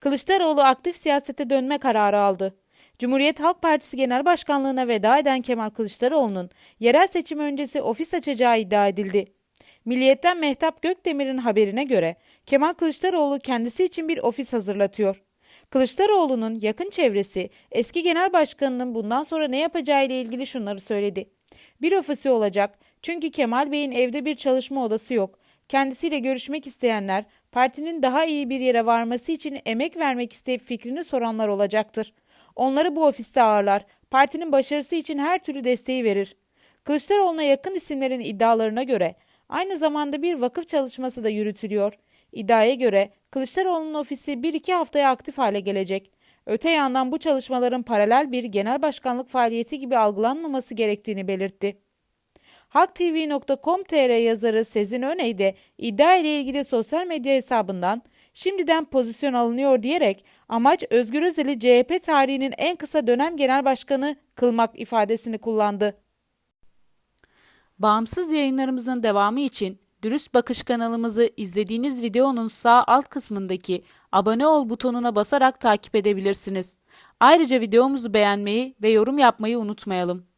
Kılıçdaroğlu aktif siyasete dönme kararı aldı. Cumhuriyet Halk Partisi Genel Başkanlığına veda eden Kemal Kılıçdaroğlu'nun yerel seçim öncesi ofis açacağı iddia edildi. Milliyetten Mehtap Gökdemir'in haberine göre Kemal Kılıçdaroğlu kendisi için bir ofis hazırlatıyor. Kılıçdaroğlu'nun yakın çevresi eski genel başkanının bundan sonra ne yapacağı ile ilgili şunları söyledi. Bir ofisi olacak çünkü Kemal Bey'in evde bir çalışma odası yok. Kendisiyle görüşmek isteyenler partinin daha iyi bir yere varması için emek vermek isteyip fikrini soranlar olacaktır. Onları bu ofiste ağırlar. Partinin başarısı için her türlü desteği verir. Kılıçdaroğlu'na yakın isimlerin iddialarına göre aynı zamanda bir vakıf çalışması da yürütülüyor. İddiaya göre Kılıçdaroğlu'nun ofisi 1-2 haftaya aktif hale gelecek. Öte yandan bu çalışmaların paralel bir genel başkanlık faaliyeti gibi algılanmaması gerektiğini belirtti. HakTV.com.tr yazarı Sezin Öney de iddia ile ilgili sosyal medya hesabından şimdiden pozisyon alınıyor diyerek amaç Özgür Özel'i CHP tarihinin en kısa dönem genel başkanı kılmak ifadesini kullandı. Bağımsız yayınlarımızın devamı için Dürüst Bakış kanalımızı izlediğiniz videonun sağ alt kısmındaki abone ol butonuna basarak takip edebilirsiniz. Ayrıca videomuzu beğenmeyi ve yorum yapmayı unutmayalım.